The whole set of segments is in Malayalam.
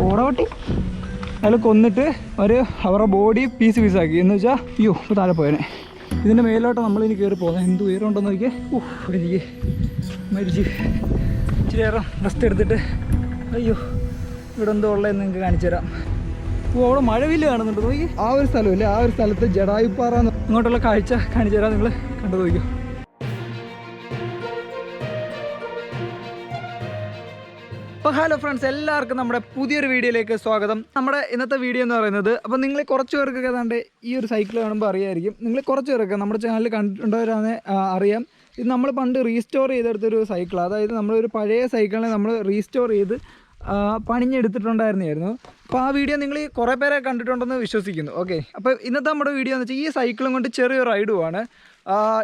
ഓടവട്ടി അയാൾ കൊന്നിട്ട് അവർ അവരുടെ ബോഡി പീസ് പീസാക്കി എന്ന് വെച്ചാൽ അയ്യോ ഇപ്പോൾ താഴെ പോയനെ. ഇതിന്റെ മേലോട്ട് നമ്മളിനി കയറി പോകുന്നത് എന്ത് ഉയരമുണ്ടെന്ന് നോക്കിയേ. ഓഹ് എനിക്ക് മരിച്ച്. ഇച്ചിരി നേരം റെസ്റ്റ് എടുത്തിട്ട് അയ്യോ ഇവിടെ എന്തോ ഉള്ളതെന്ന് നിങ്ങൾക്ക് കാണിച്ചു തരാം. ഓ അവിടെ മഴവില്ല കാണുന്നുണ്ട്. നോക്കി ആ ഒരു സ്ഥലമില്ലേ ആ ഒരു സ്ഥലത്ത് ജഡായുപ്പാറ ഇങ്ങോട്ടുള്ള കാഴ്ച കാണിച്ചു തരാം നിങ്ങൾ കണ്ടു നോക്കിയോ? അപ്പോൾ ഹലോ ഫ്രണ്ട്സ് എല്ലാവർക്കും നമ്മുടെ പുതിയൊരു വീഡിയോയിലേക്ക് സ്വാഗതം. നമ്മുടെ ഇന്നത്തെ വീഡിയോ എന്ന് പറയുന്നത് അപ്പോൾ നിങ്ങൾ കുറച്ച് പേർക്കൊക്കെ ഏതാണ്ട് ഈ ഒരു സൈക്കിൾ കാണുമ്പോൾ അറിയായിരിക്കും. നിങ്ങൾ കുറച്ച് പേരൊക്കെ നമ്മുടെ ചാനൽ കണ്ടിട്ടുണ്ടവരാണ് അറിയാം. ഇത് നമ്മൾ പണ്ട് റീസ്റ്റോർ ചെയ്തെടുത്തൊരു സൈക്കിൾ അതായത് നമ്മളൊരു പഴയ സൈക്കിളിനെ നമ്മൾ റീസ്റ്റോർ ചെയ്ത് പണിഞ്ഞെടുത്തിട്ടുണ്ടായിരുന്നായിരുന്നു അപ്പോൾ ആ വീഡിയോ നിങ്ങൾ കുറേ പേരെ കണ്ടിട്ടുണ്ടെന്ന് വിശ്വസിക്കുന്നു. ഓക്കെ. അപ്പോൾ ഇന്നത്തെ നമ്മുടെ വീഡിയോ എന്ന് വെച്ചാൽ ഈ സൈക്കിളും കൊണ്ട് ചെറിയൊരു റൈഡുമാണ്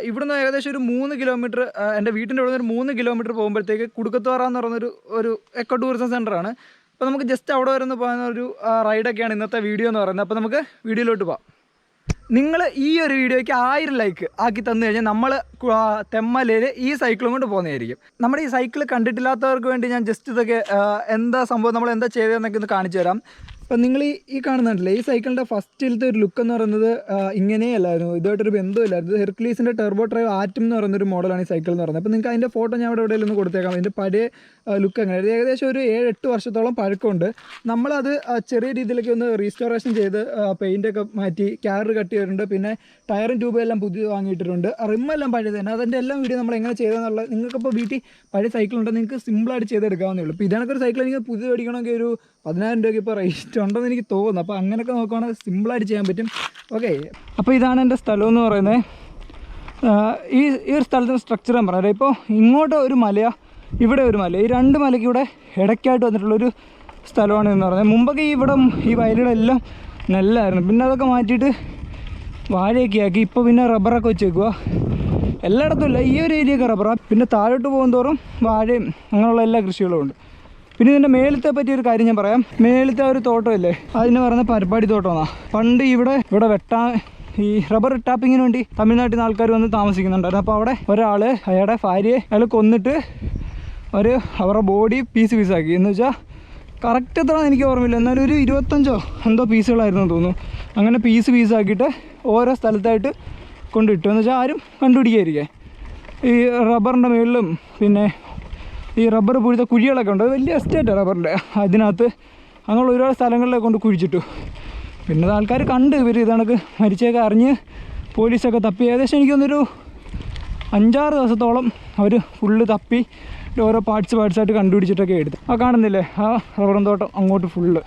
ഇവിടുന്ന് ഏകദേശം ഒരു മൂന്ന് കിലോമീറ്റർ എന്റെ വീട്ടിന്റെ ഇവിടെ നിന്ന് ഒരു മൂന്ന് കിലോമീറ്റർ പോകുമ്പോഴത്തേക്ക് കുടുക്കത്തോറ എന്ന് പറയുന്നൊരു ഒരു എക്കോ ടൂറിസം സെന്ററാണ് അപ്പോൾ നമുക്ക് ജസ്റ്റ് അവിടെ വരെ പോകുന്ന ഒരു റൈഡൊക്കെയാണ് ഇന്നത്തെ വീഡിയോ എന്ന് പറയുന്നത്. അപ്പോൾ നമുക്ക് വീഡിയോയിലോട്ട് പോകാം നിങ്ങൾ ഈ ഒരു വീഡിയോയ്ക്ക് ആയിരം ലൈക്ക് ആക്കി തന്നു കഴിഞ്ഞാൽ നമ്മൾ തെമ്മലയിൽ ഈ സൈക്കിളും കൊണ്ട് പോകുന്നതായിരിക്കും. നമ്മുടെ ഈ സൈക്കിൾ കണ്ടിട്ടില്ലാത്തവർക്ക് വേണ്ടി ഞാൻ ജസ്റ്റ് ഇതൊക്കെ എന്താ സംഭവം നമ്മൾ എന്താ ചെയ്തതെന്നൊക്കെ ഒന്ന് കാണിച്ചു തരാം. അപ്പം നിങ്ങൾ ഈ ഈ കാണുന്നുണ്ടല്ലേ ഈ സൈക്കിളിന്റെ ഫസ്റ്റിലത്തെ ഒരു ലുക്ക് എന്ന് പറയുന്നത് ഇങ്ങനെയല്ലായിരുന്നു. ഇതുമായിട്ടൊരു ബന്ധമില്ലായിരുന്നു ഇത് ഹെർക്ലീസിന്റെ ടെർബോ ഡ്രൈവ് ആറ്റം എന്ന് പറയുന്ന ഒരു മോഡലാണ് ഈ സൈക്കിൾ എന്ന് പറയുന്നത്. അപ്പോൾ നിങ്ങൾക്ക് അതിന്റെ ഫോട്ടോ ഞാൻ ഇവിടെ എവിടെയെങ്കിലും കൊടുത്തേക്കാം. അതിന്റെ പഴയ ലുക്ക് എങ്ങനെയാണ് ഏകദേശം ഒരു ഏഴ് എട്ട് വർഷത്തോളം പഴക്കമുണ്ട്. നമ്മളത് ചെറിയ രീതിയിലേക്ക് ഒന്ന് റീസ്റ്റോറേഷൻ ചെയ്ത് പെയിന്റൊക്കെ മാറ്റി ക്യാറ് കട്ട് ചെയ്തിട്ടുണ്ട്. പിന്നെ ടയറും ട്യൂബും എല്ലാം പുതിയത് വാങ്ങിയിട്ടുണ്ട് റിമ്മെല്ലാം പഴയത് തന്നെ അതിന്റെ എല്ലാം വീഡിയോ നമ്മൾ എങ്ങനെ ചെയ്തെന്നുള്ള നിങ്ങൾക്കിപ്പോൾ വീട്ടിൽ പഴയ സൈക്കിൾ ഉണ്ടെങ്കിൽ നിങ്ങൾക്ക് സിമ്പിളായിട്ട് ചെയ്തെടുക്കാവുന്നേ ഉള്ളൂ. ഇപ്പോൾ ഇതാണൊക്കെ ഒരു സൈക്കിൾ എനിക്ക് പുതിയത് മേടിക്കണമെങ്കിൽ ഒരു പതിനായിരം രൂപയ്ക്ക് ഇപ്പോൾ റേറ്റ് ഉണ്ടെന്ന് എനിക്ക് തോന്നുന്നു. അപ്പോൾ അങ്ങനെയൊക്കെ നോക്കുകയാണെങ്കിൽ സിമ്പിളായിട്ട് ചെയ്യാൻ പറ്റും. ഓക്കെ അപ്പോൾ ഇതാണ് എന്റെ സ്ഥലം എന്ന് പറയുന്നത് ഈ ഈ ഒരു സ്ഥലത്തിന്റെ സ്ട്രക്ചർ ഞാൻ പറഞ്ഞത് ഇപ്പോൾ ഇങ്ങോട്ട് ഒരു മല ഇവിടെ ഒരു മല. ഈ രണ്ട് മലയ്ക്ക് ഇവിടെ ഇടയ്ക്കായിട്ട് വന്നിട്ടുള്ളൊരു സ്ഥലമാണ് എന്ന് പറയുന്നത് മുമ്പൊക്കെ ഇവിടെ ഈ വയലുകളെല്ലാം നെല്ലായിരുന്നു. പിന്നെ അതൊക്കെ മാറ്റിയിട്ട് വാഴയൊക്കെ ആക്കി ഇപ്പോൾ പിന്നെ റബ്ബറൊക്കെ വെച്ചേക്കുക എല്ലായിടത്തും ഇല്ല ഈ ഒരു ഏരിയയൊക്കെ റബ്ബറാണ് പിന്നെ താഴോട്ട് പോകുന്തോറും വാഴയും അങ്ങനെയുള്ള എല്ലാ കൃഷികളും ഉണ്ട്. പിന്നെ ഇതിന്റെ മേലത്തെ പറ്റിയ ഒരു കാര്യം ഞാൻ പറയാം. മേലത്തെ ഒരു ഒരു തോട്ടമില്ലേ അതിന് പറയുന്ന പരിപാടി തോട്ടമെന്നാണ് പണ്ട് ഇവിടെ ഇവിടെ വെട്ടാൻ ഈ റബ്ബർ ടാപ്പിങ്ങിന് വേണ്ടി തമിഴ്നാട്ടിൽ നിന്ന് ആൾക്കാർ വന്ന് താമസിക്കുന്നുണ്ടായിരുന്നു. അപ്പോൾ അവിടെ ഒരാൾ അയാളുടെ ഭാര്യയെ അയാൾ കൊന്നിട്ട് ഒരു അവരുടെ ബോഡി പീസ് പീസാക്കി. എന്ന് വെച്ചാൽ കറക്റ്റ് എത്ര എനിക്ക് ഓർമ്മയില്ല. എന്നാലും ഒരു ഇരുപത്തഞ്ചോ എന്തോ പീസുകളായിരുന്നു തോന്നുന്നു. അങ്ങനെ പീസ് പീസാക്കിയിട്ട് ഓരോ സ്ഥലത്തായിട്ട് കൊണ്ടിട്ടു. എന്ന് വെച്ചാൽ ആരും കണ്ടുപിടിക്കാതിരിക്കേ. ഈ റബ്ബറിന്റെ മുകളിലും പിന്നെ ഈ റബ്ബർ പുഴുത്ത കുഴികളൊക്കെ ഉണ്ട്. വലിയ എസ്റ്റേറ്റ് റബ്ബറിന്റെ അതിനകത്ത് അങ്ങനെയുള്ള ഒരുപാട് സ്ഥലങ്ങളിലൊക്കെ കൊണ്ട് കുഴിച്ചിട്ടു. പിന്നെ ആൾക്കാർ കണ്ട് ഇവർ ഇതണക്ക് മരിച്ചൊക്കെ അറിഞ്ഞ് പോലീസൊക്കെ തപ്പി. ഏകദേശം എനിക്കൊന്നൊരു അഞ്ചാറ് ദിവസത്തോളം അവർ ഫുള്ള് തപ്പി. ഓരോ പാർട്സ് പാർട്സായിട്ട് കണ്ടുപിടിച്ചിട്ടൊക്കെ എടുത്തു. ആ കാണുന്നില്ലേ? ആ റബ്ബറും തോട്ടം അങ്ങോട്ട് ഫുള്ള്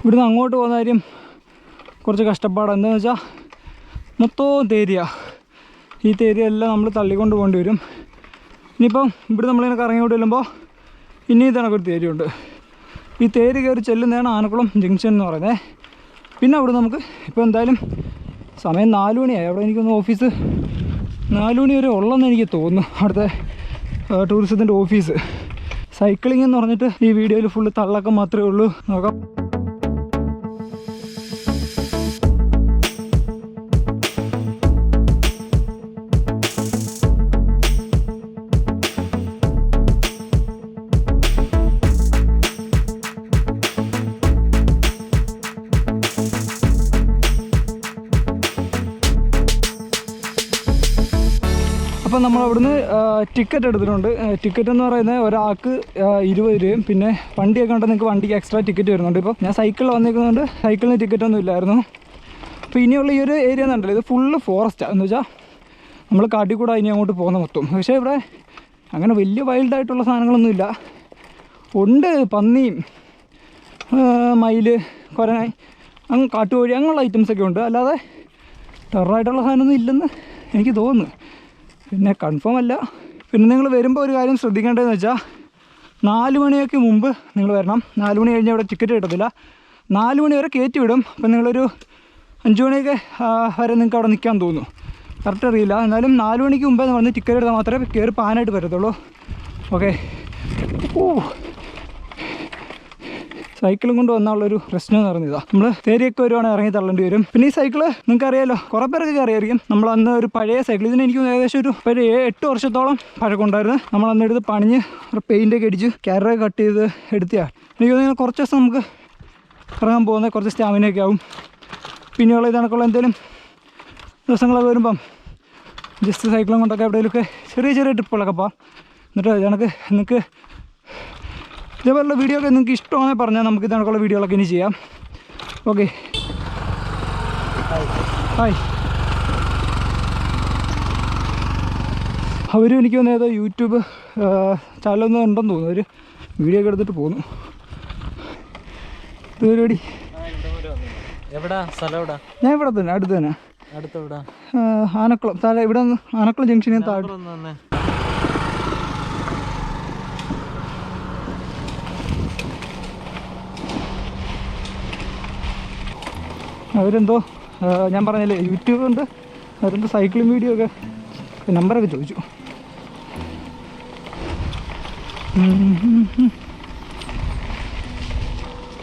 ഇവിടുന്ന് അങ്ങോട്ട് പോകുന്ന കാര്യം കുറച്ച് കഷ്ടപ്പാടാണ് എന്താണെന്ന് വെച്ചാൽ മൊത്തവും തേരിയ. ഈ തേരിയ എല്ലാം നമ്മൾ തള്ളിക്കൊണ്ട് പോകേണ്ടി വരും. ഇനിയിപ്പം ഇവിടെ നമ്മളിങ്ങനെ കറങ്ങിക്കൊണ്ട് ചെല്ലുമ്പോൾ ഇനി ഇതണക്കൊരു തേരിയുണ്ട്. ഈ തേര് കയറി ചെല്ലുന്നതാണ് ആനക്കുളം ജംഗ്ഷൻ എന്ന് പറയുന്നത് പിന്നെ അവിടെ നമുക്ക് ഇപ്പോൾ എന്തായാലും സമയം നാല് മണിയായി. അവിടെ എനിക്കൊന്ന് ഓഫീസ് നാല് മണി വരെ ഉള്ളെന്ന് എനിക്ക് തോന്നുന്നു. അവിടുത്തെ ടൂറിസത്തിന്റെ ഓഫീസ്. സൈക്ലിംഗ് എന്ന് പറഞ്ഞിട്ട് ഈ വീഡിയോയിൽ ഫുള്ള് തള്ളക്കം മാത്രമേ ഉള്ളൂ. നോക്കാം. ടിക്കറ്റ് എടുത്തിട്ടുണ്ട്. ടിക്കറ്റ് എന്ന് പറയുന്നത് ഒരാൾക്ക് ഇരുപത് രൂപയും പിന്നെ വണ്ടിയൊക്കെ ഉണ്ടെങ്കിൽ നിങ്ങൾക്ക് വണ്ടിക്ക് എക്സ്ട്രാ ടിക്കറ്റ് വരുന്നുണ്ട്. ഇപ്പോൾ ഞാൻ സൈക്കിളിൽ വന്നിരിക്കുന്നതുകൊണ്ട് സൈക്കിളിന് ടിക്കറ്റ് ഒന്നും ഇല്ലായിരുന്നു. അപ്പോൾ ഇനിയുള്ള ഈ ഒരു ഏരിയ എന്നുണ്ടല്ലോ ഇത് ഫുള്ള് ഫോറസ്റ്റാണ് എന്ന് വെച്ചാൽ നമ്മൾ കാട്ടിൽ കൂടെ ഇനി അങ്ങോട്ട് പോകുന്ന മൊത്തം. പക്ഷേ ഇവിടെ അങ്ങനെ വലിയ വൈൽഡായിട്ടുള്ള സാധനങ്ങളൊന്നുമില്ല ഉണ്ട് പന്നിയും മയിൽ കുരനായി അങ്ങ് കാട്ടുകോഴി അങ്ങനെയുള്ള ഐറ്റംസൊക്കെ ഉണ്ട്. അല്ലാതെ ടെററായിട്ടുള്ള സാധനമൊന്നും ഇല്ലെന്ന് എനിക്ക് തോന്നുന്നു. പിന്നെ കൺഫേം അല്ല. പിന്നെ നിങ്ങൾ വരുമ്പോൾ ഒരു കാര്യം ശ്രദ്ധിക്കേണ്ടതെന്ന് വെച്ചാൽ നാല് മണിയൊക്കെ മുമ്പ് നിങ്ങൾ വരണം. നാല് മണി കഴിഞ്ഞാൽ ഇവിടെ ടിക്കറ്റ് കിട്ടത്തില്ല. നാല് മണി വരെ കയറ്റി വിടും. അപ്പം നിങ്ങളൊരു അഞ്ച് മണിയൊക്കെ വരെ നിങ്ങൾക്ക് അവിടെ നിൽക്കാൻ തോന്നും. കറക്റ്റ് അറിയില്ല. എന്നാലും നാല് മണിക്ക് മുമ്പേ വന്ന് ടിക്കറ്റ് എടുത്താൽ മാത്രമേ കയറി പാനായിട്ട് പറ്റത്തുള്ളൂ. ഓക്കെ ഓ. സൈക്കിളും കൊണ്ട് വന്നാലുള്ളൊരു പ്രശ്നം എന്ന് പറഞ്ഞതാ നമ്മൾ തേരിയൊക്കെ വരുവാണെങ്കിൽ ഇറങ്ങി തള്ളേണ്ടി വരും. പിന്നെ ഈ സൈക്കിൾ നിങ്ങൾക്ക് അറിയാലോ കുറേ പേരൊക്കെ അറിയായിരിക്കും നമ്മൾ അന്ന് ഒരു പഴയ സൈക്കിൾ ഇതിന് എനിക്ക് ഏകദേശം ഒരു ഏഴ് എട്ട് വർഷത്തോളം പഴക്കമുണ്ടായിരുന്നു നമ്മൾ അന്ന് എടുത്ത് പണിഞ്ഞ് പെയിന്റൊക്കെ അടിച്ച് ക്യാരറൊക്കെ കട്ട് ചെയ്ത് എടുത്തിയാ. എനിക്ക് തോന്നുന്നു കുറച്ച് ദിവസം നമുക്ക് ഇറങ്ങാൻ പോകുന്ന കുറച്ച് സ്റ്റാമിനയൊക്കെ ആവും. പിന്നെയുള്ള ഇതണക്കുള്ള എന്തെങ്കിലും ദിവസങ്ങളൊക്കെ വരുമ്പം ജസ്റ്റ് സൈക്കിളും കൊണ്ടൊക്കെ എവിടെയെങ്കിലുമൊക്കെ ചെറിയ ചെറിയ ട്രിപ്പുകളൊക്കെ പോകാം എന്നിട്ട് ഇതണക്ക് നിങ്ങൾക്ക് ഇതേപോലുള്ള വീഡിയോ ഒക്കെ നിങ്ങൾക്ക് ഇഷ്ടമാണെന്ന് പറഞ്ഞാൽ നമുക്ക് ഇതണക്കുള്ള വീഡിയോകളൊക്കെ ഇനി ചെയ്യാം. ഓക്കെ ഹായ് അവരും എനിക്ക് തന്നെ ഏതോ യൂട്യൂബ് ചാനലൊന്നും ഉണ്ടെന്ന് തോന്നുന്നു. അവർ വീഡിയോ ഒക്കെ എടുത്തിട്ട് പോന്നു ഇത് പരിപാടി ഞാൻ ഇവിടെ തന്നെ അടുത്ത് തന്നെ. ആനക്കുളം. താഴെ ഇവിടെ ആനക്കുളം ജംഗ്ഷനിൽ താഴെ അവരെന്തോ ഞാൻ പറഞ്ഞില്ലേ യൂട്യൂബ് ഉണ്ട്. അവരെന്തോ സൈക്ലിംഗ് വീഡിയോ ഒക്കെ നമ്പറൊക്കെ ചോദിച്ചു.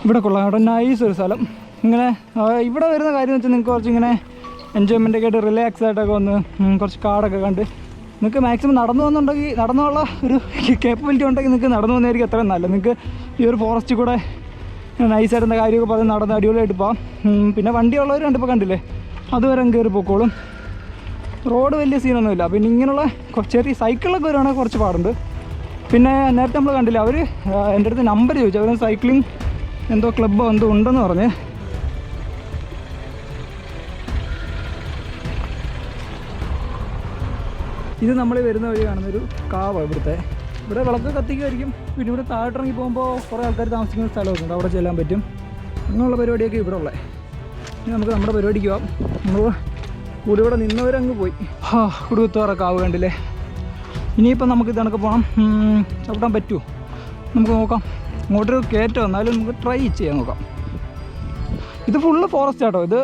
ഇവിടെ കൊള്ളാം. ഇവിടെ നൈസ് ഒരു സ്ഥലം. ഇങ്ങനെ ഇവിടെ വരുന്ന കാര്യം വെച്ചാൽ നിങ്ങൾക്ക് കുറച്ച് ഇങ്ങനെ എൻജോയ്മെന്റ് ഒക്കെ ആയിട്ട് റിലാക്സ് ആയിട്ടൊക്കെ വന്ന് കുറച്ച് കാടൊക്കെ കണ്ട് നിങ്ങൾക്ക് മാക്സിമം നടന്നു വന്നുണ്ടെങ്കിൽ നടന്നുള്ള ഒരു കേപ്പബിലിറ്റി ഉണ്ടെങ്കിൽ നിങ്ങൾക്ക് നടന്നു വന്നതായിരിക്കും അത്രയും നല്ലത്. നിങ്ങൾക്ക് ഈ ഒരു ഫോറസ്റ്റിൽ കൂടെ നൈസായിട്ടുള്ള കാര്യമൊക്കെ പറഞ്ഞ് നടന്ന് അടിപൊളിയായിട്ട് പോകാം പിന്നെ വണ്ടിയുള്ളവർ കണ്ടിപ്പോൾ കണ്ടില്ലേ? അതുവരെ കയറി പൊക്കോളും. റോഡ് വലിയ സീനൊന്നുമില്ല പിന്നെ ഇങ്ങനെയുള്ള ചെറിയ സൈക്കിളിലൊക്കെ വരുവാണെങ്കിൽ കുറച്ച് പാടുണ്ട്. പിന്നെ നേരത്തെ നമ്മൾ കണ്ടില്ല അവർ എന്റെ അടുത്ത് നമ്പർ ചോദിച്ചു. അവർ സൈക്ലിംഗ് എന്തോ ക്ലബ്ബോ എന്തോ ഉണ്ടെന്ന് പറഞ്ഞ്. ഇത് നമ്മൾ വരുന്ന വഴി കാണുന്നൊരു കാവ് ഇവിടുത്തെ. ഇവിടെ വിളക്ക് കത്തിക്കുമായിരിക്കും. പിന്നെ ഇവിടെ താഴോട്ടിറങ്ങി പോകുമ്പോൾ കുറേ ആൾക്കാർ താമസിക്കുന്ന സ്ഥലമൊക്കെ ഉണ്ട്. അവിടെ ചെല്ലാൻ പറ്റും. അങ്ങനെയുള്ള പരിപാടിയൊക്കെ ഇവിടെ ഉള്ളത് ഇനി നമുക്ക് നമ്മുടെ പരിപാടിക്ക് പോവാം. നമ്മൾ കൂടെ ഇവിടെ നിന്നവരങ്ങ് പോയി. ഹാ കുടുവത്തോറ കാവ് കണ്ടില്ലേ ഇനിയിപ്പോൾ നമുക്ക് ഇതണക്ക് പോകണം ചവിട്ടാൻ പറ്റുമോ? നമുക്ക് നോക്കാം. ഇങ്ങോട്ടൊരു കയറ്റം. എന്നാലും നമുക്ക് ട്രൈ ചെയ്യാൻ നോക്കാം. ഇത് ഫുള്ള് ഫോറസ്റ്റ് ആട്ടോ. ഇത്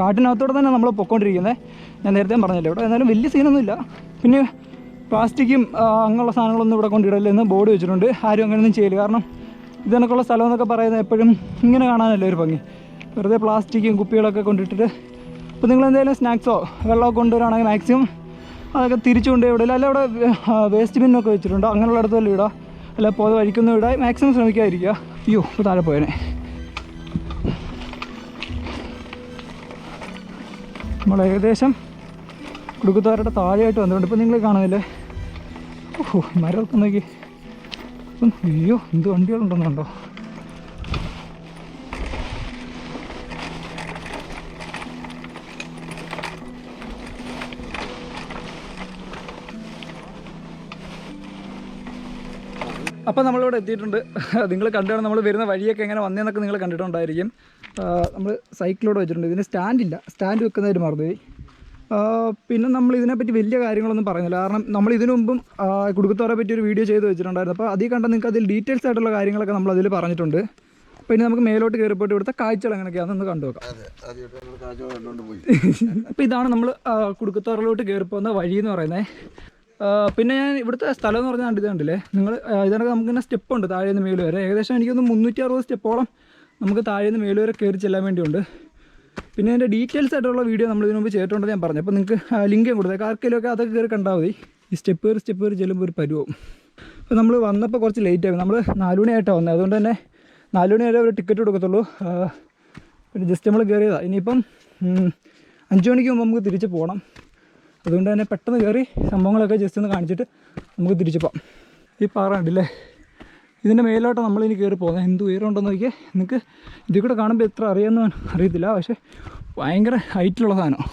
കാട്ടിനകത്തോടെ തന്നെ നമ്മൾ പൊക്കോണ്ടിരിക്കുന്നത് ഞാൻ നേരത്തെ പറഞ്ഞല്ലോ ഇവിടെ എന്നാലും വലിയ സീനൊന്നുമില്ല പിന്നെ പ്ലാസ്റ്റിക്കും അങ്ങനെയുള്ള സാധനങ്ങളൊന്നും ഇവിടെ കൊണ്ടിടലെന്ന് ബോർഡ് വെച്ചിട്ടുണ്ട്. ആരും അങ്ങനെയൊന്നും ചെയ്യില്ല. കാരണം ഇതിനൊക്കെയുള്ള സ്ഥലം എന്നൊക്കെ പറയുന്നത് എപ്പോഴും ഇങ്ങനെ കാണാനല്ലേ ഒരു ഭംഗി. വെറുതെ പ്ലാസ്റ്റിക്കും കുപ്പികളൊക്കെ കൊണ്ടിട്ടിട്ട് ഇപ്പോൾ നിങ്ങൾ എന്തെങ്കിലും സ്നാക്സോ വെള്ളമൊക്കെ കൊണ്ടുവരാണെങ്കിൽ മാക്സിമം അതൊക്കെ തിരിച്ചു കൊണ്ടേ വിടില്ല അല്ല അവിടെ വേസ്റ്റ് ബിന്നൊക്കെ വെച്ചിട്ടുണ്ടോ? അങ്ങനെയുള്ള അടുത്തല്ലേ ഇടാം? അല്ല പോതെ വഴിക്കൊന്നും ഇടാൻ മാക്സിമം ശ്രമിക്കാതിരിക്കുക. അയ്യോ ഇപ്പോൾ താഴെ പോയനെ. നമ്മൾ ഏകദേശം കുടുക്കുത്താരുടെ താഴെയായിട്ട് വന്നിട്ടുണ്ട്. ഇപ്പോൾ നിങ്ങൾ കാണുന്നില്ലേ? മരമൊക്കെ നോക്കി. അയ്യോ എന്ത് വണ്ടികളുണ്ടെന്നുണ്ടോ അപ്പോൾ നമ്മളിവിടെ എത്തിയിട്ടുണ്ട്. നിങ്ങൾ കണ്ടാണ് നമ്മൾ വരുന്ന വഴിയൊക്കെ എങ്ങനെ വന്നതെന്നൊക്കെ നിങ്ങൾ കണ്ടിട്ടുണ്ടായിരിക്കും. നമ്മൾ സൈക്കിളിലൂടെ വെച്ചിട്ടുണ്ട്. ഇതിന് സ്റ്റാൻഡില്ല സ്റ്റാൻഡ് വെക്കുന്നതിന് മറന്നുപോയി. പിന്നെ നമ്മൾ ഇതിനെപ്പറ്റി വലിയ കാര്യങ്ങളൊന്നും പറഞ്ഞില്ല കാരണം നമ്മൾ ഇതിനു മുമ്പും കുടുക്കത്തോറെ പറ്റി ഒരു വീഡിയോ ചെയ്ത് വെച്ചിട്ടുണ്ടായിരുന്നു. അപ്പോൾ അതിൽ കണ്ട നിങ്ങൾക്ക് അതിൽ ഡീറ്റെയിൽസ് ആയിട്ടുള്ള കാര്യങ്ങളൊക്കെ നമ്മൾ അതിൽ പറഞ്ഞിട്ടുണ്ട്. അപ്പോൾ ഇനി നമുക്ക് മേലോട്ട് കയറിപ്പോയിട്ട് ഇവിടുത്തെ കാഴ്ചകൾ എങ്ങനെയൊക്കെയാണെന്ന് കണ്ടു നോക്കാം. അപ്പോൾ ഇതാണ് നമ്മൾ കുടുക്കത്തോറിലോട്ട് കയറി പോകുന്ന വഴി എന്ന് പറയുന്നത് പിന്നെ ഞാൻ ഇവിടുത്തെ സ്ഥലം എന്ന് പറഞ്ഞാൽ ഇത് കണ്ടില്ലേ? നിങ്ങൾ ഇതിനൊക്കെ നമുക്കിങ്ങനെ സ്റ്റെപ്പ് ഉണ്ട് താഴെ നിന്ന് മേൽ വരെ. ഏകദേശം എനിക്കൊന്ന് മുന്നൂറ്റി അറുപത് സ്റ്റെപ്പോളം നമുക്ക് താഴെ നിന്ന് മേൽ വരെ കയറി ചെല്ലാൻ വേണ്ടിയുണ്ട്. പിന്നെ അതിന്റെ ഡീറ്റെയിൽസ് ആയിട്ടുള്ള വീഡിയോ നമ്മൾ ഇതിനു മുമ്പ് ചെയ്തിട്ടുണ്ടെന്ന് ഞാൻ പറഞ്ഞു. അപ്പോൾ നിങ്ങൾക്ക് ലിങ്ക് കൊടുത്തേക്ക്. ആർക്കെങ്കിലുമൊക്കെ അതൊക്കെ കയറി കണ്ടാൽ മതി. ഈ സ്റ്റെപ്പ് കയറി സ്റ്റെപ്പ് കയറി ചെല്ലുമ്പോൾ ഒരു പരുവവും അപ്പോൾ നമ്മൾ വന്നപ്പോൾ കുറച്ച് ലേറ്റ് ആയി. നമ്മൾ നാലുമണിയായിട്ടാണ് വന്നത് അതുകൊണ്ട് തന്നെ നാലുമണി വരെ ഒരു ടിക്കറ്റ് കൊടുക്കത്തുള്ളൂ. പിന്നെ ജസ്റ്റ് നമ്മൾ കയറിയതാണ് ഇനിയിപ്പം അഞ്ച് മണിക്ക് മുമ്പ് നമുക്ക് തിരിച്ച് പോകണം അതുകൊണ്ട് തന്നെ പെട്ടെന്ന് കയറി സംഭവങ്ങളൊക്കെ ജസ്റ്റ് ഒന്ന് കാണിച്ചിട്ട് നമുക്ക് തിരിച്ച് പോകാം. ഈ പാറ ഉണ്ടല്ലേ ഇതിന്റെ മേലോട്ട് നമ്മളിനി കയറി പോകുന്നത്. എന്ത് ഉയരമുണ്ടെന്ന് നോക്കിയാൽ നിങ്ങൾക്ക് ഇതിൽ കൂടെ കാണുമ്പോൾ എത്ര അറിയാമെന്ന് അറിയത്തില്ല. പക്ഷേ ഭയങ്കര ഹൈറ്റിലുള്ള സാധനം.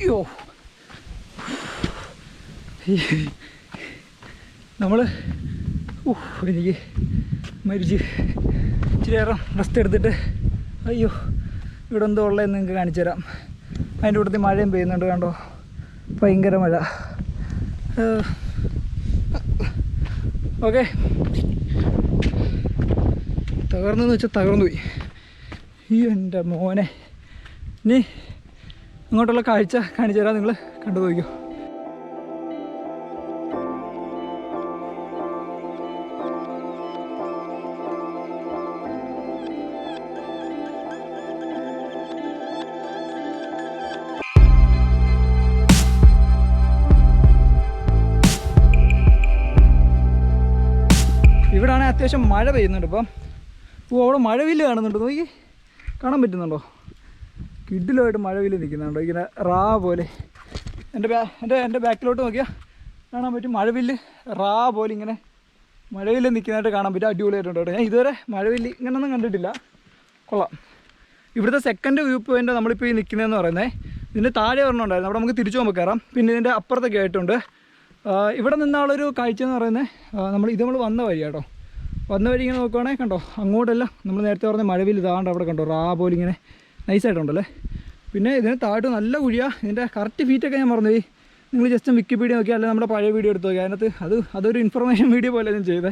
അയ്യോ നമ്മൾ എനിക്ക് മരിച്ച്. ഇച്ചിരി നേരം റെസ്റ്റ് എടുത്തിട്ട് അയ്യോ ഇവിടെ എന്തോ ഉള്ളതെന്ന് നിങ്ങൾക്ക് കാണിച്ചു തരാം. അതിന്റെ കൂട്ടത്തിൽ മഴയും പെയ്യുന്നുണ്ട് കണ്ടോ? ഭയങ്കര മഴ. ഓക്കെ. തകർന്നെന്ന് വെച്ചാൽ തകർന്നു പോയി ഈ എന്റെ മോനെ. ഇനി അങ്ങോട്ടുള്ള കാഴ്ച കാണിച്ചു തരാം. നിങ്ങൾ കണ്ടു നോക്കിയോ അത്യാവശ്യം മഴ പെയ്യുന്നുണ്ട് ഇപ്പം. ഓ അവിടെ മഴവിൽ കാണുന്നുണ്ട്. നോക്കി. കാണാൻ പറ്റുന്നുണ്ടോ? കിഡിലുമായിട്ട് മഴവില്ല് നിൽക്കുന്നുണ്ടോ. ഇങ്ങനെ റാ പോലെ. എന്റെ ബാ എന്റെ എന്റെ ബാക്കിലോട്ട് നോക്കിയാൽ കാണാൻ പറ്റും. മഴവില്ല് റാ പോലെ ഇങ്ങനെ മഴവില്ല് നിൽക്കുന്നതായിട്ട് കാണാൻ പറ്റും. അടിപൊളിയായിട്ടുണ്ട് കേട്ടോ. ഞാൻ ഇതുവരെ മഴവിൽ ഇങ്ങനെയൊന്നും കണ്ടിട്ടില്ല. കൊള്ളാം. ഇവിടുത്തെ സെക്കൻഡ് വ്യൂ പോയിന്റ് നമ്മളിപ്പോൾ ഈ നിൽക്കുന്നതെന്ന് പറയുന്നത് ഇതിന്റെ താഴെ ഒരെണ്ണം ഉണ്ടായിരുന്നു. അവിടെ നമുക്ക് തിരിച്ചു പോകുമ്പോൾ കയറാം പിന്നെ ഇതിന്റെ അപ്പുറത്തൊക്കെ ആയിട്ടുണ്ട്. ഇവിടെ നിന്നാളൊരു കാഴ്ച എന്ന് പറയുന്നത് നമ്മൾ ഇത് നമ്മൾ വന്ന വഴി കേട്ടോ വന്ന വഴി ഇങ്ങനെ നോക്കുവാണെങ്കിൽ കണ്ടോ അങ്ങോട്ടല്ല നമ്മൾ നേരത്തെ പറഞ്ഞ മഴവിൽ ഇതാണ്ട് അവിടെ കണ്ടോ റാ പോലെ ഇങ്ങനെ നൈസായിട്ടുണ്ടല്ലേ? പിന്നെ ഇതിന് താഴോട്ട് നല്ല കുഴിയാണ് ഇതിന്റെ കറക്റ്റ് ഫീറ്റൊക്കെ ഞാൻ മറന്നുപോയി. നിങ്ങൾ ജസ്റ്റ് വിക്കിപീഡിയ നോക്കിയാൽ അല്ലെങ്കിൽ നമ്മുടെ പഴയ വീഡിയോ എടുത്ത് നോക്കി അതിനകത്ത് അത് അതൊരു ഇൻഫർമേഷൻ വീഡിയോ പോലെ ഞാൻ ചെയ്തത്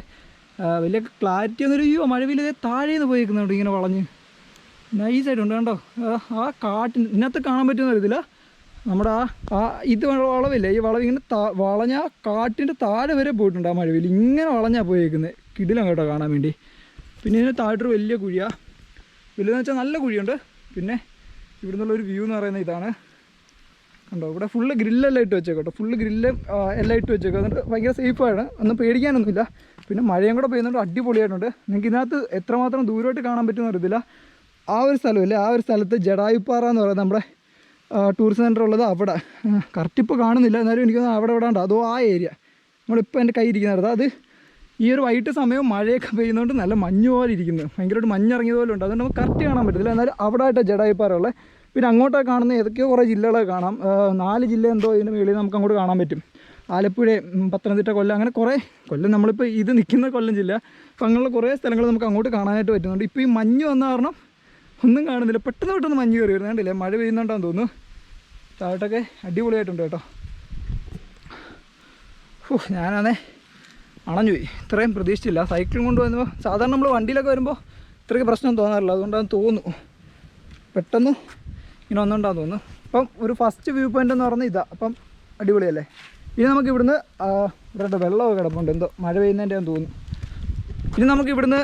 വലിയ ക്ലാരിറ്റി ഒന്നൊരു അയ്യോ മഴവിൽ ഇതേ താഴേന്ന് പോയിരിക്കുന്നുണ്ട് ഇങ്ങനെ വളഞ്ഞ്. നൈസായിട്ടുണ്ട് കണ്ടോ? ആ, കാട്ടിന് ഇതിനകത്ത് കാണാൻ പറ്റുന്ന ഇതില്ല നമ്മുടെ ആ ആ ഇത് വളവില്ലേ ഈ വളവ് ഇങ്ങനെ വളഞ്ഞ കാട്ടിന്റെ താഴെ വരെ പോയിട്ടുണ്ട് ആ മഴവിൽ. ഇങ്ങനെ വളഞ്ഞാൽ പോയേക്കുന്നത് കിടിലം കേട്ടോ കാണാൻ വേണ്ടി. പിന്നെ ഇതിന് താഴോട്ടൊരു വലിയ കുഴിയാണ് വലിയതെന്ന് വെച്ചാൽ നല്ല കുഴിയുണ്ട്. പിന്നെ ഇവിടെ നിന്നുള്ളൊരു വ്യൂ എന്ന് പറയുന്നത് ഇതാണ്. കണ്ടോ? ഇവിടെ ഫുള്ള് ഗ്രില്ലെല്ലാം ഇട്ട് വെച്ചേക്കോ കേട്ടോ. ഫുള്ള് ഗ്രില്ല് എല്ലാം ഇട്ട് വെച്ചേക്കോ. എന്നിട്ട് ഭയങ്കര സേഫാണ് ഒന്നും പേടിക്കാനൊന്നുമില്ല. പിന്നെ മഴയും കൂടെ പെയ്യുന്നുണ്ട്. അടിപൊളിയായിട്ടുണ്ട്. നിങ്ങൾക്ക് ഇതിനകത്ത് എത്രമാത്രം ദൂരമായിട്ട് കാണാൻ പറ്റുമെന്ന് അറിയത്തില്ല. ആ ഒരു സ്ഥലമില്ലേ? ആ ഒരു സ്ഥലത്ത് ജഡായുപ്പാറ എന്ന് പറയുന്നത് നമ്മുടെ ടൂറിസം സെന്റർ ഉള്ളത് അവിടെ. കറക്റ്റ് ഇപ്പോൾ കാണുന്നില്ല. എന്നാലും എനിക്ക് അവിടെ ഇവിടെ ഉണ്ട്. അതോ ആ ഏരിയ നമ്മളിപ്പോൾ എന്റെ കൈ ഇരിക്കുന്നിടത്ത് അത് ഈ ഒരു വൈകിട്ട് സമയം മഴയൊക്കെ പെയ്യുന്നതുകൊണ്ട് നല്ല മഞ്ഞ് പോലെ ഇരിക്കുന്നത് ഭയങ്കരമായിട്ട് മഞ്ഞിറങ്ങിയത് പോലെ ഉണ്ട്. അതുകൊണ്ട് നമുക്ക് കറക്റ്റ് കാണാൻ പറ്റത്തില്ല. എന്നാലും അവിടെ ആയിട്ട് ജഡായിപ്പാറുള്ളത് പിന്നെ അങ്ങോട്ടൊക്കെ കാണുന്ന ഏതൊക്കെയോ കുറേ ജില്ലകളൊക്കെ കാണാം. നാല് ജില്ല എന്തോ ഇതിന്റെ വെളിയിൽ നമുക്ക് അങ്ങോട്ട് കാണാൻ പറ്റും. ആലപ്പുഴ പത്തനംതിട്ട കൊല്ലം അങ്ങനെ കുറേ കൊല്ലം നമ്മളിപ്പോൾ ഇത് നിൽക്കുന്ന കൊല്ലം ജില്ല. അപ്പം അങ്ങനെയുള്ള കുറേ സ്ഥലങ്ങൾ നമുക്ക് അങ്ങോട്ട് കാണാനായിട്ട് പറ്റുന്നുണ്ട്. ഇപ്പോൾ ഈ മഞ്ഞ് വന്ന കാരണം ഒന്നും കാണുന്നില്ല. പെട്ടെന്ന് പെട്ടെന്ന് മഞ്ഞ് കയറി വരുന്നത് കണ്ടില്ലേ? മഴ പെയ്യുന്നുണ്ടാന്ന് തോന്നുന്നു. താഴോട്ടൊക്കെ അടിപൊളിയായിട്ടുണ്ട് കേട്ടോ. ഞാനാണേ അണഞ്ഞു പോയി. ഇത്രയും പ്രതീക്ഷിച്ചില്ല. സൈക്കിൾ കൊണ്ട് വരുമ്പോൾ സാധാരണ നമ്മൾ വണ്ടിയിലൊക്കെ വരുമ്പോൾ ഇത്രയ്ക്ക് പ്രശ്നം തോന്നാറില്ല. അതുകൊണ്ടാണ് തോന്നുന്നു. പെട്ടെന്ന് ഇങ്ങനെ ഒന്നുകൊണ്ടാന്ന് തോന്നുന്നു. അപ്പം ഒരു ഫസ്റ്റ് വ്യൂ പോയിന്റ് എന്ന് പറഞ്ഞാൽ ഇതാ. അപ്പം അടിപൊളിയല്ലേ? ഇനി നമുക്ക് ഇവിടുന്ന് ഇവിടെ വെള്ളമൊക്കെ കിടപ്പുണ്ട്. എന്തോ മഴ പെയ്യുന്നതിന്റെ തോന്നുന്നു. ഇനി നമുക്ക് ഇവിടുന്ന്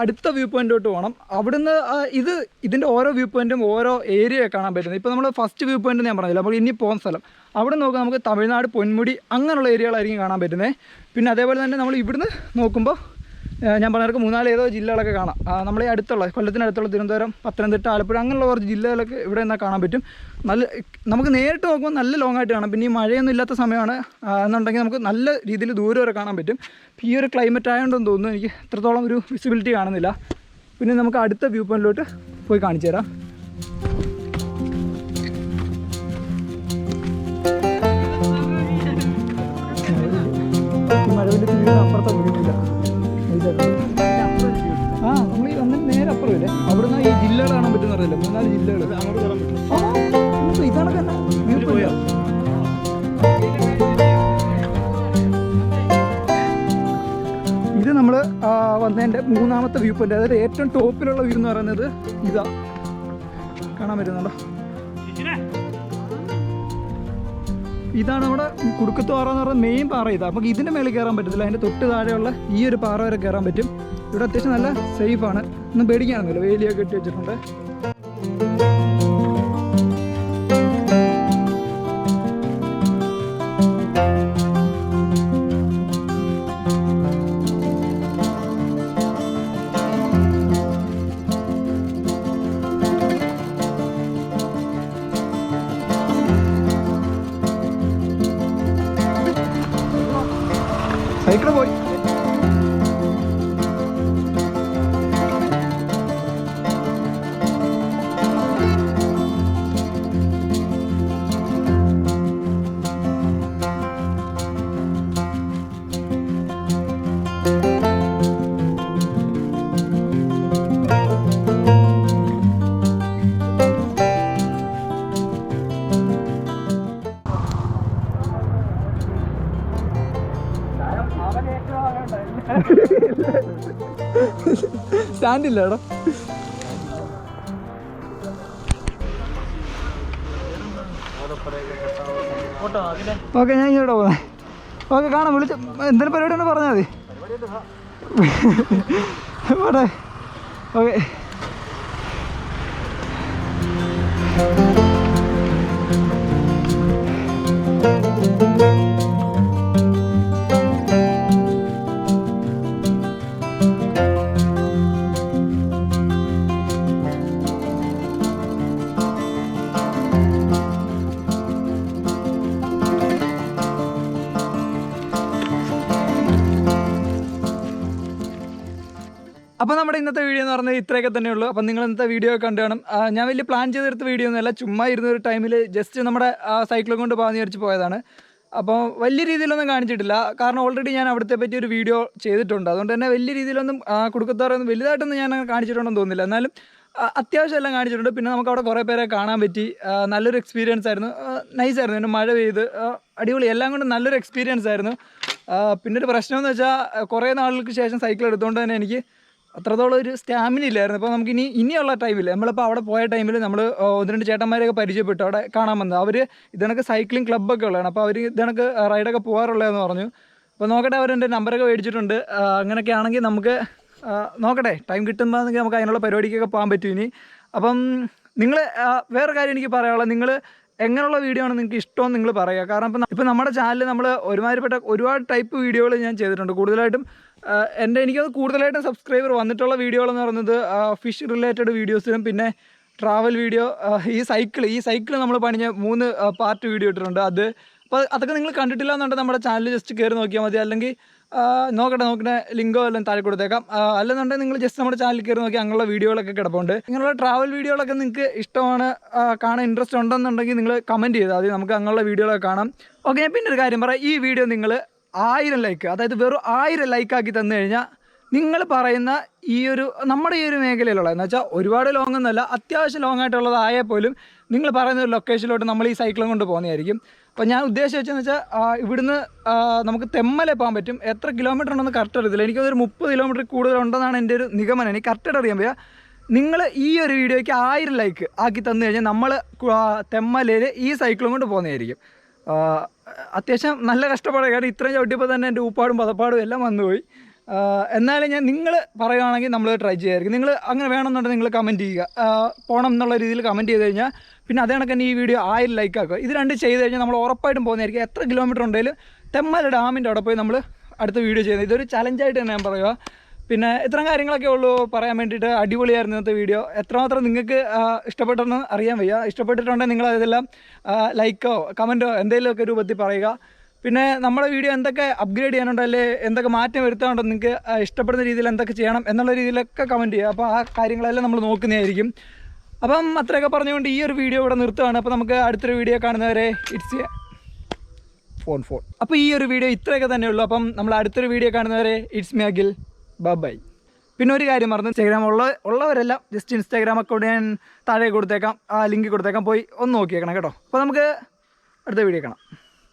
അടുത്ത വ്യൂ പോയിന്റോട്ട് പോകണം അവിടുന്ന് ഇത് ഇതിന്റെ ഓരോ വ്യൂ പോയിന്റും ഓരോ ഏരിയ കാണാൻ പറ്റുന്നത്. ഇപ്പോൾ നമ്മൾ ഫസ്റ്റ് വ്യൂ പോയിന്റ് ഞാൻ പറഞ്ഞില്ല നമ്മൾ ഇനി പോകുന്ന സ്ഥലം. അവിടെ നോക്കുക നമുക്ക് തമിഴ്നാട് പൊന്മുടി അങ്ങനെയുള്ള ഏരിയകളായിരിക്കും കാണാൻ പറ്റുന്നത് പിന്നെ അതേപോലെ തന്നെ നമ്മൾ ഇവിടുന്ന് നോക്കുമ്പോൾ ഞാൻ പറഞ്ഞവർക്ക് മൂന്നാൽ ഏതോ ജില്ലകളൊക്കെ കാണാം. നമ്മളെ അടുത്തുള്ള കൊല്ലത്തിനടുത്തുള്ള തിരുവനന്തപുരം പത്തനംതിട്ട ആലപ്പുഴ അങ്ങനെയുള്ള കുറച്ച് ജില്ലകളൊക്കെ ഇവിടെ നിന്നാൽ കാണാൻ പറ്റും. നല്ല നമുക്ക് നേരിട്ട് നോക്കുമ്പോൾ നല്ല ലോങ് ആയിട്ട് കാണാം. പിന്നെ ഈ മഴയൊന്നും ഇല്ലാത്ത സമയമാണ് എന്നുണ്ടെങ്കിൽ നമുക്ക് നല്ല രീതിയിൽ ദൂരം വരെ കാണാൻ പറ്റും. ഈ ഒരു ക്ലൈമറ്റ് ആയതുകൊണ്ടെന്ന് തോന്നുന്നു എനിക്ക് ഇത്രത്തോളം ഒരു വിസിബിലിറ്റി കാണുന്നില്ല. പിന്നെ നമുക്ക് അടുത്ത വ്യൂ പോയിന്റിലോട്ട് പോയി കാണിച്ചു തരാം. മഴവിന്റെ അപ്പുറത്തെ വീടില്ല ആ നമ്മൾ ഈ വന്നിട്ട് നേരെ അപ്പുറം ഇല്ലേ? അവിടുന്ന് ഈ ജില്ലകൾ കാണാൻ പറ്റുന്ന അറിയില്ല? മൂന്നാൽ ജില്ലകൾ ഇതാണ് തന്നെ വ്യൂ പോയാ? ഇത് നമ്മൾ വന്നതിന്റെ മൂന്നാമത്തെ വ്യൂ പോയിന്റ് അതായത് ഏറ്റവും ടോപ്പിലുള്ള വ്യൂ എന്ന് പറയുന്നത് ഇതാ. കാണാൻ പറ്റുന്നുണ്ടോ? ഇതാണ് നമ്മുടെ കുടുക്കത്തുപാറ എന്ന് പറയുന്ന മെയിൻ പാറ ഇതാ. നമുക്ക് ഇതിന്റെ മേളിൽ കയറാൻ പറ്റത്തില്ല. അതിന്റെ തൊട്ട് താഴെയുള്ള ഈ ഒരു പാറ വരെ കയറാൻ പറ്റും. ഇവിടെ അത്യാവശ്യം നല്ല സേഫാണ് ഒന്നും പേടിക്കാനൊന്നുമില്ല. വേലിയൊക്കെ കെട്ടി വെച്ചിട്ടുണ്ട്. ഫോട്ടോ ഓക്കെ ഞാൻ ഇങ്ങോട്ട് പോകുന്നത് ഓക്കെ കാണാം വിളിച്ച്. എന്തെങ്കിലും പരിപാടിയാണ് പറഞ്ഞാൽ മതി. പോട്ടെ. ഓക്കെ. അപ്പോൾ നമ്മുടെ ഇന്നത്തെ വീഡിയോ എന്ന് പറഞ്ഞാൽ ഇത്രയൊക്കെ തന്നെ ഉള്ളൂ. അപ്പോൾ നിങ്ങൾ ഇന്നത്തെ വീഡിയോ കണ്ടു കാണും. ഞാൻ വലിയ പ്ലാൻ ചെയ്തെടുത്ത വീഡിയോ ഒന്നുമല്ല ചുമ്മാ ഇരുന്ന ഒരു ടൈമിൽ ജസ്റ്റ് നമ്മുടെ സൈക്കിളും കൊണ്ട് പാന്ന് വിചാരിച്ച് പോയതാണ്. അപ്പോൾ വലിയ രീതിയിലൊന്നും കാണിച്ചിട്ടില്ല. കാരണം ഓൾറെഡി ഞാൻ അവിടുത്തെ പറ്റി ഒരു വീഡിയോ ചെയ്തിട്ടുണ്ട്. അതുകൊണ്ട് തന്നെ വലിയ രീതിയിലൊന്നും കൊടുക്കത്താറൊന്നും വലുതായിട്ടൊന്നും ഞാൻ കാണിച്ചിട്ടുണ്ടെന്ന് തോന്നുന്നില്ല. എന്നാലും അത്യാവശ്യം എല്ലാം കാണിച്ചിട്ടുണ്ട്. പിന്നെ നമുക്ക് അവിടെ കുറേ പേരെ കാണാൻ പറ്റി. നല്ലൊരു എക്സ്പീരിയൻസ് ആയിരുന്നു. നൈസ് ആയിരുന്നു. പിന്നെ മഴ പെയ്ത് അടിപൊളി. എല്ലാം കൊണ്ടും നല്ലൊരു എക്സ്പീരിയൻസ് ആയിരുന്നു. പിന്നെ ഒരു പ്രശ്നം എന്ന് വെച്ചാൽ കുറേ നാളുകൾക്ക് ശേഷം സൈക്കിൾ എടുത്തുകൊണ്ട് തന്നെ എനിക്ക് അത്രത്തോളം ഒരു സ്റ്റാമിന ഇല്ലായിരുന്നു. അപ്പോൾ നമുക്ക് ഇനി ഇനിയുള്ള ടൈമിൽ നമ്മളിപ്പോൾ അവിടെ പോയ ടൈമിൽ നമ്മൾ ഒന്ന് രണ്ട് ചേട്ടന്മാരെയൊക്കെ പരിചയപ്പെട്ടു. അവിടെ കാണാൻ വന്നത് അവർ ഇതണക്ക് സൈക്ലിംഗ് ക്ലബ്ബൊക്കെ ഉള്ളതാണ്. അപ്പോൾ അവർ ഇതണക്ക് റൈഡൊക്കെ പോകാറുള്ളതെന്ന് പറഞ്ഞു. അപ്പോൾ നോക്കട്ടെ അവരെന്റെ നമ്പറൊക്കെ മേടിച്ചിട്ടുണ്ട്. അങ്ങനെയൊക്കെ ആണെങ്കിൽ നമുക്ക് നോക്കട്ടെ ടൈം കിട്ടുമ്പോൾ നമുക്ക് അതിനുള്ള പരിപാടിക്കൊക്കെ പോകാൻ പറ്റും ഇനി. അപ്പം നിങ്ങൾ വേറെ കാര്യം എനിക്ക് പറയാനുള്ളത്. നിങ്ങൾ എങ്ങനെയുള്ള വീഡിയോ ആണ് നിങ്ങൾക്ക് ഇഷ്ടമെന്ന് നിങ്ങൾ പറയുക. കാരണം ഇപ്പം ഇപ്പം നമ്മുടെ ചാനലിൽ നമ്മൾ ഒരുമാതിരിപ്പെട്ട ഒരുപാട് ടൈപ്പ് വീഡിയോകൾ ഞാൻ ചെയ്തിട്ടുണ്ട്. കൂടുതലായിട്ടും എന്റെ എനിക്കത് കൂടുതലായിട്ടും സബ്സ്ക്രൈബർ വന്നിട്ടുള്ള വീഡിയോകൾ എന്ന് പറയുന്നത് ഫിഷ് റിലേറ്റഡ് വീഡിയോസിനും പിന്നെ ട്രാവൽ വീഡിയോ ഈ സൈക്കിൾ ഈ സൈക്കിൾ നമ്മൾ പണിഞ്ഞ മൂന്ന് പാർട്ട് വീഡിയോ ഇട്ടിട്ടുണ്ട്. അത് അപ്പോൾ അതൊക്കെ നിങ്ങൾ കണ്ടിട്ടില്ല എന്നുണ്ടെങ്കിൽ നമ്മുടെ ചാനൽ ജസ്റ്റ് കയറി നോക്കിയാൽ മതി. അല്ലെങ്കിൽ നോക്കട്ടെ നോക്കട്ടെ ലിങ്കോ എല്ലാം താഴെ കൊടുത്തേക്കാം. അല്ലെന്നുണ്ടെങ്കിൽ നിങ്ങൾ ജസ്റ്റ് നമ്മുടെ ചാനലിൽ കയറി നോക്കി അങ്ങനെയുള്ള വീഡിയോകളൊക്കെ കിടപ്പുണ്ട്. ഇങ്ങനെയുള്ള ട്രാവൽ വീഡിയോകളൊക്കെ നിങ്ങൾക്ക് ഇഷ്ടമാണ് കാണാൻ ഇൻട്രസ്റ്റ് ഉണ്ടെന്നുണ്ടെങ്കിൽ നിങ്ങൾ കമന്റ് ചെയ്താൽ മതി. നമുക്ക് അങ്ങനെയുള്ള വീഡിയോകളൊക്കെ കാണാം. ഓക്കെ ഞാൻ പിന്നെ ഒരു കാര്യം പറയാം. ഈ വീഡിയോ നിങ്ങൾ ആയിരം ലൈക്ക് അതായത് വെറും ആയിരം ലൈക്കാക്കി തന്നു കഴിഞ്ഞാൽ നിങ്ങൾ പറയുന്ന ഈ ഒരു നമ്മുടെ ഈ ഒരു മേഖലയിലുള്ള എന്ന് വെച്ചാൽ ഒരുപാട് ലോങ് ഒന്നുമല്ല അത്യാവശ്യം ലോങ് ആയിട്ടുള്ളതായാൽ പോലും നിങ്ങൾ പറയുന്ന ഒരു ലൊക്കേഷനിലോട്ട് നമ്മൾ ഈ സൈക്കിളും കൊണ്ട് പോകുന്നതായിരിക്കും. അപ്പോൾ ഞാൻ ഉദ്ദേശിച്ചു വെച്ചെന്ന് വെച്ചാൽ ഇവിടുന്ന് നമുക്ക് തെമ്മലെ പോകാൻ പറ്റും. എത്ര കിലോമീറ്റർ ഉണ്ടെന്ന് കറക്റ്റ് അറിയത്തില്ല. എനിക്കതൊരു മുപ്പത് കിലോമീറ്റർ കൂടുതലുണ്ടെന്നാണ് എന്റെ ഒരു നിഗമനം. എനിക്ക് കറക്റ്റായിട്ട് അറിയാൻ വയ്യ. നിങ്ങൾ ഈ ഒരു വീഡിയോയ്ക്ക് ആയിരം ലൈക്ക് ആക്കി തന്നു കഴിഞ്ഞാൽ നമ്മൾ തെമ്മലയിൽ ഈ സൈക്കിളും കൊണ്ട് പോകുന്നതായിരിക്കും. അത്യാവശ്യം നല്ല കഷ്ടപ്പാടാണ് കാരണം ഇത്രയും ചവിട്ടിയപ്പോൾ തന്നെ എന്റെ ഊപ്പാടും പതപ്പാടും എല്ലാം വന്നുപോയി. എന്നാലും ഞാൻ നിങ്ങൾ പറയുകയാണെങ്കിൽ നമ്മൾ ട്രൈ ചെയ്യായിരിക്കും. നിങ്ങൾ അങ്ങനെ വേണമെന്നുണ്ടെങ്കിൽ നിങ്ങൾ കമന്റ് ചെയ്യുക. പോകണം എന്നുള്ള രീതിയിൽ കമന്റ് ചെയ്ത് കഴിഞ്ഞാൽ പിന്നെ അതേ കണക്ക് തന്നെ ഈ വീഡിയോ ആയിരം ലൈക്ക് ആക്കുക. ഇത് രണ്ട് ചെയ്ത് കഴിഞ്ഞാൽ നമ്മൾ ഉറപ്പായിട്ടും പോകുന്നതായിരിക്കും. എത്ര കിലോമീറ്റർ ഉണ്ടെങ്കിലും തെമ്മല ഡാമിന്റെ അവിടെ പോയി നമ്മൾ അടുത്ത വീഡിയോ ചെയ്യുന്നത്. ഇതൊരു ചലഞ്ചായിട്ട് തന്നെ ഞാൻ പറയുക പിന്നെ ഇത്തരം കാര്യങ്ങളൊക്കെ ഉള്ളൂ പറയാൻ വേണ്ടിയിട്ട് അടിപൊളിയായിരുന്നു ഇന്നത്തെ വീഡിയോ എത്രമാത്രം നിങ്ങൾക്ക് ഇഷ്ടപ്പെട്ടെന്ന് അറിയാൻ വയ്യ. ഇഷ്ടപ്പെട്ടിട്ടുണ്ടെങ്കിൽ നിങ്ങൾ അതെല്ലാം ലൈക്കോ കമന്റോ എന്തെങ്കിലുമൊക്കെ രൂപത്തിൽ പറയുക. പിന്നെ നമ്മുടെ വീഡിയോ എന്തൊക്കെ അപ്ഗ്രേഡ് ചെയ്യാനുണ്ടോ അല്ലെ എന്തൊക്കെ മാറ്റം വരുത്താനുണ്ടോ നിങ്ങൾക്ക് ഇഷ്ടപ്പെടുന്ന രീതിയിൽ എന്തൊക്കെ ചെയ്യണം എന്നുള്ള രീതിയിലൊക്കെ കമന്റ് ചെയ്യുക. അപ്പോൾ ആ കാര്യങ്ങളെല്ലാം നമ്മൾ നോക്കുന്നതായിരിക്കും. അപ്പം അത്രയൊക്കെ പറഞ്ഞുകൊണ്ട് ഈ ഒരു വീഡിയോ ഇവിടെ നിർത്തുകയാണ്. അപ്പോൾ നമുക്ക് അടുത്തൊരു വീഡിയോ കാണുന്നവരെ ഇറ്റ്സ് ഫോൺ ഫോൺ അപ്പോൾ ഈ ഒരു വീഡിയോ ഇത്രയൊക്കെ തന്നെ ഉള്ളൂ. അപ്പം നമ്മൾ അടുത്തൊരു വീഡിയോ കാണുന്നവരെ ഇറ്റ്സ് മി അഖിൽ ബൈ. പിന്നെ ഒരു കാര്യം മറന്നു ഇൻസ്റ്റാഗ്രാം ഉള്ള ഉള്ളവരെല്ലാം ജസ്റ്റ് ഇൻസ്റ്റാഗ്രാം അക്കൗണ്ട് ഞാൻ താഴെ കൊടുത്തേക്കാം ആ ലിങ്ക് കൊടുത്തേക്കാം പോയി ഒന്ന് നോക്കിയേക്കണം കേട്ടോ. അപ്പോൾ നമുക്ക് അടുത്ത വീഡിയോ കാണാം.